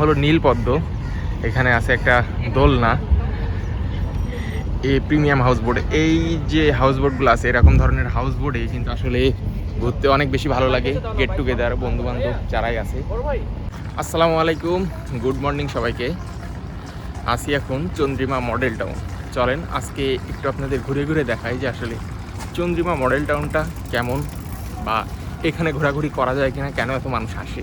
হলো নীলপদ্ম। এখানে আছে একটা দোলনা। এই প্রিমিয়াম হাউস বোট এই যে হাউস বোটগুলো আছে, এরকম ধরনের হাউস বোর্ডে কিন্তু আসলে ঘুরতে অনেক বেশি ভালো লাগে। গেট টুগেদার বন্ধু বান্ধব যারাই আছে। আসসালামু আলাইকুম। গুড মর্নিং সবাইকে। আসি এখন চন্দ্রিমা মডেল টাউন চলেন আজকে একটু আপনাদের ঘুরে ঘুরে দেখাই যে আসলে চন্দ্রিমা মডেল টাউনটা কেমন বা এখানে ঘোরাঘুরি করা যায় কিনা, কেন এত মানুষ আসে।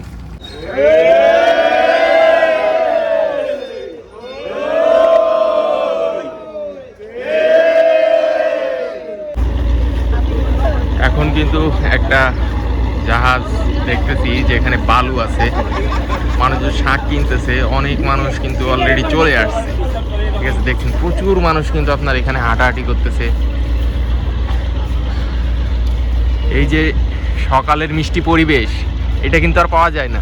এখন কিন্তু একটা জাহাজ দেখতেছি যে এখানে বালু আছে, মানুষজন শাক কিনতেছে, অনেক মানুষ কিন্তু অলরেডি চলে আসছে। ঠিক আছে, দেখছেন, প্রচুর মানুষ কিন্তু আপনার এখানে হাঁটাহাঁটি করতেছে। এই যে সকালের মিষ্টি পরিবেশ, এটা কিন্তু আর পাওয়া যায় না।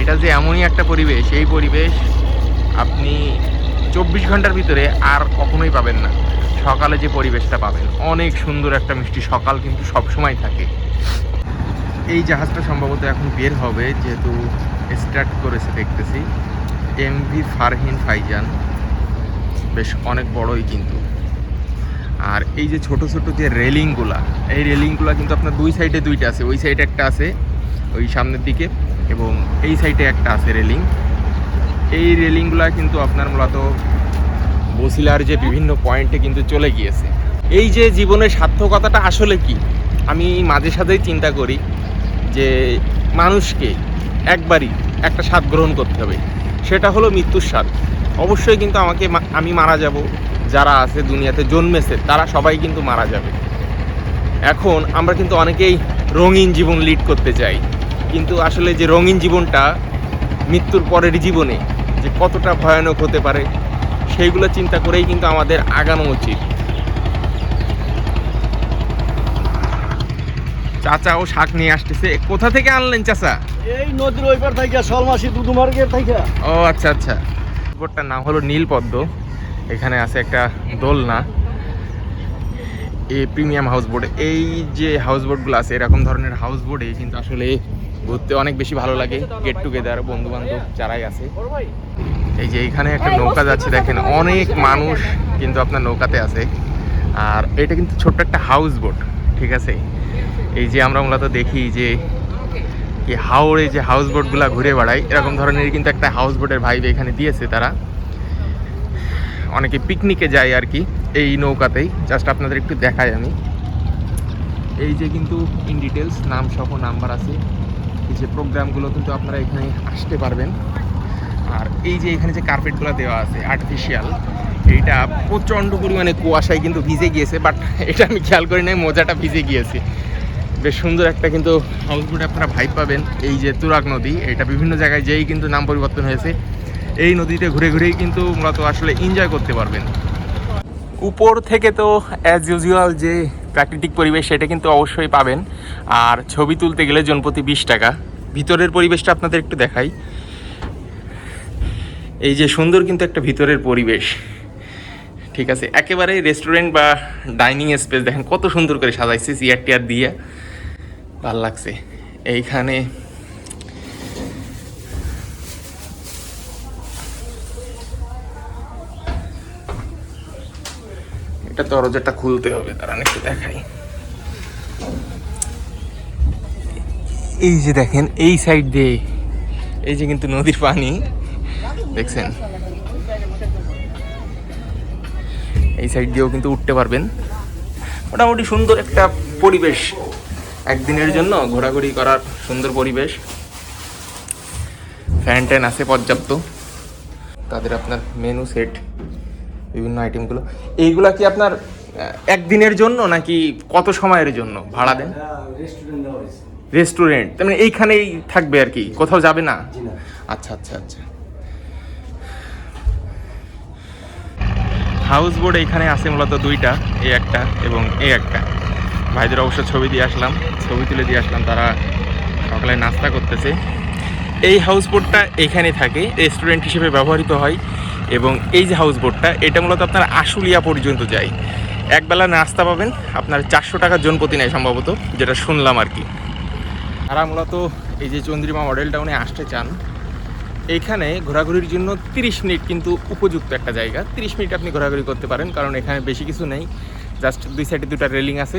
এটা যে এমনই একটা পরিবেশ, এই পরিবেশ আপনি চব্বিশ ঘণ্টার ভিতরে আর কখনোই পাবেন না। সকালে যে পরিবেশটা পাবেন। অনেক সুন্দর একটা মিষ্টি সকাল কিন্তু সব সময় থাকে। এই জাহাজটা সম্ভবত এখন বের হবে, যেহেতু স্টার্ট করেছে দেখতেছি। এমভি ফারহিন ফাইজান বেশ অনেক বড়ই কিন্তু। আর এই যে ছোট ছোট যে রেলিংগুলা, এই রেলিংগুলা কিন্তু আপনার দুই সাইডে দুইটা আছে। ওই সাইডে একটা আছে ওই সামনের দিকে এবং এই সাইডে একটা আছে রেলিং। এই রেলিংগুলা কিন্তু আপনার মূলত বসিলার যে বিভিন্ন পয়েন্টে কিন্তু চলে গিয়েছে। এই যে জীবনের সার্থকতাটা আসলে কি? আমি মাঝে সাঝেই চিন্তা করি যে মানুষকে একবারই একটা স্বাদ গ্রহণ করতে হবে। সেটা হলো মৃত্যুর স্বাদ। অবশ্যই কিন্তু আমাকে আমি মারা যাব। যারা আছে দুনিয়াতে জন্মেছে, তারা সবাই কিন্তু মারা যাবে। এখন আমরা কিন্তু অনেকেই রঙিন জীবন লিড করতে চাই। কিন্তু আসলে যে রঙিন জীবনটা মৃত্যুর পরের জীবনে যে কতটা ভয়ানক হতে পারে সেইগুলো চিন্তা করেই কিন্তু আমাদের আগানো উচিত। চাচা ও শাক নিয়ে আসতেছে। কোথা থেকে আনলেন চাচা? এই নদীর ওই পার থেকে শলমাসি দুদুমার্গের থেকে। ও আচ্ছা আচ্ছা। বোটটার নাম হলো নীলপদ্ম। এখানে আছে একটা দোলনা। এই প্রিমিয়াম হাউস বোট এই যে হাউস বোটগুলো আছে এরকম ধরনের হাউস বোটে কিন্তু আসলে ঘুরতে অনেক বেশি ভালো লাগে। গেট টুগেদার বন্ধু বান্ধব যারাই আছে। এই যে এখানে একটা নৌকা যাচ্ছে দেখেন অনেক মানুষ কিন্তু আপনার নৌকাতে আছে। আর এটা কিন্তু ছোট্ট একটা হাউস বোট ঠিক আছে? এই যে আমরা মূলত দেখি যে কি হাওড়ে যে হাউস বোটগুলো ঘুরে বেড়ায় এরকম ধরনের কিন্তু একটা হাউস বোটের ভাইব এখানে দিয়েছে তারা। অনেকে পিকনিকে যায় আর কি এই নৌকাতেই। জাস্ট আপনাদের একটু দেখাই আমি। এই যে কিন্তু ইন ডিটেলস নাম সহ নাম্বার আছে। যে প্রোগ্রামগুলো কিন্তু আপনারা এখানে আসতে পারবেন। আর এই যে এখানে যে কার্পেটগুলো দেওয়া আছে আর্টিফিশিয়াল এইটা প্রচণ্ড পরিমাণে কুয়াশায় কিন্তু ভিজে গিয়েছে বাট এটা আমি খেয়াল করি নাই, মজাটা ভিজে গিয়েছে। বেশ সুন্দর একটা কিন্তু হাউস বোটে আপনারা ভাইব পাবেন। এই যে তুরাগ নদী, এটা বিভিন্ন জায়গায় যেই কিন্তু নাম পরিবর্তন হয়েছে। এই নদীতে ঘুরে ঘুরেই কিন্তু মূলত আসলে এনজয় করতে পারবেন। উপর থেকে তো অ্যাজ ইউজুয়াল যে প্রাকৃতিক পরিবেশ, সেটা কিন্তু অবশ্যই পাবেন। আর ছবি তুলতে গেলে জনপ্রতি বিশ টাকা। ভিতরের পরিবেশটা আপনাদের একটু দেখাই। এই যে সুন্দর কিন্তু একটা ভিতরের পরিবেশ। ঠিক আছে একেবারে রেস্টুরেন্ট বা ডাইনিং স্পেস দেখেন কত সুন্দর করে সাজাইছে চেয়ার টিয়ার দিয়ে। ভালো লাগছে। এইখানে এটা দরজাটা খুলতে হবে তারা একটু দেখাই। এই যে দেখেন, এই সাইড দিয়ে, এই যে কিন্তু নদীর পানি। দেখছেন? এই সাইড দিয়েও কিন্তু উঠতে পারবেন। মোটামুটি সুন্দর একটা পরিবেশ একদিনের জন্য, ঘোরাঘুরি করার সুন্দর পরিবেশ। ফ্যান ট্যান আছে পর্যাপ্ত। তাদের আপনার মেনু সেট বিভিন্ন আইটেমগুলো এইগুলা কি আপনার একদিনের জন্য নাকি কত সময়ের জন্য ভাড়া দেন? রেস্টুরেন্ট তার মানে এইখানেই থাকবে আর কি কোথাও যাবে না? না। আচ্ছা আচ্ছা আচ্ছা। হাউস বোর্ড এখানে আছে মূলত দুইটা এই একটা এবং এই একটা। ভাইদের অবশ্য ছবি দিয়ে আসলাম ছবি তুলে দিয়ে আসলাম তারা সকালে নাস্তা করতেছে। এই হাউস বোটটা এখানে থাকে রেস্টুরেন্ট হিসেবে ব্যবহৃত হয় এবং এই যে হাউস বোটটা এটা মূলত আপনার আশুলিয়া পর্যন্ত যায়। একবেলা নাস্তা পাবেন। আপনার চারশো টাকা জন প্রতি নেয় সম্ভবত, যেটা শুনলাম আর কি। তারা মূলত এই যে চন্দ্রিমা মডেল টাউনে আসতে চান, এইখানে ঘোরাঘুরির জন্য তিরিশ মিনিট কিন্তু উপযুক্ত একটা জায়গা। তিরিশ মিনিট আপনি ঘোরাঘুরি করতে পারেন, কারণ এখানে বেশি কিছু নেই। জাস্ট দুই সাইডে দুটো রেলিং আছে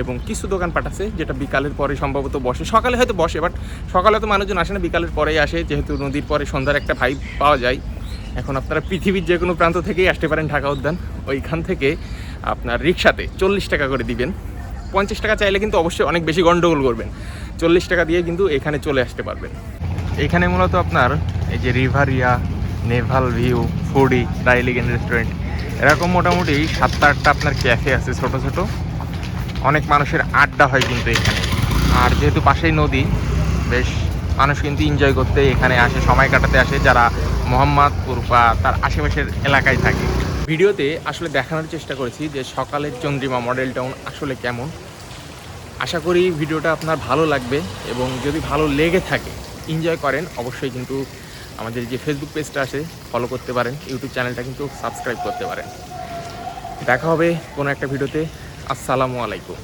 এবং কিছু দোকানপাট আছে, যেটা বিকালের পরে সম্ভবত বসে। সকালে হয়তো বসে, বাট সকালে তো মানুষজন আসে না, বিকালের পরেই আসে। যেহেতু নদীর পরে সন্ধ্যার একটা ভাইব পাওয়া যায়। এখন আপনারা পৃথিবীর যে কোনো প্রান্ত থেকেই আসতে পারেন ঢাকা উদ্যান। ওইখান থেকে আপনার রিক্সাতে চল্লিশ টাকা করে দিবেন। পঞ্চাশ টাকা চাইলে কিন্তু অবশ্যই অনেক বেশি গন্ডগোল করবেন। চল্লিশ টাকা দিয়ে কিন্তু এখানে চলে আসতে পারবেন। এখানে মূলত আপনার এই যে Riveria, naval view, foodie elegant restaurant, এরকম মোটামুটি সাতটা আটটা আপনার ক্যাফে আছে ছোট ছোট। অনেক মানুষের আড্ডা হয় কিন্তু এখানে। আর যেহেতু পাশেই নদী, বেশ মানুষ কিন্তু এনজয় করতে এখানে আসে, সময় কাটাতে আসে। যারা মোহাম্মদপুর বা তার আশেপাশের এলাকায় থাকে। ভিডিওতে আসলে দেখানোর চেষ্টা করেছি যে সকালের চন্দ্রিমা মডেল টাউন আসলে কেমন। আশা করি ভিডিওটা আপনার ভালো লাগবে এবং যদি ভালো লেগে থাকে এনজয় করেন, অবশ্যই কিন্তু আমাদের যে ফেসবুক পেজটা আছে ফলো করতে পারেন ইউটিউব চ্যানেলটা কিন্তু সাবস্ক্রাইব করতে পারেন। দেখা হবে কোনো একটা ভিডিওতে। আসসালামু আলাইকুম।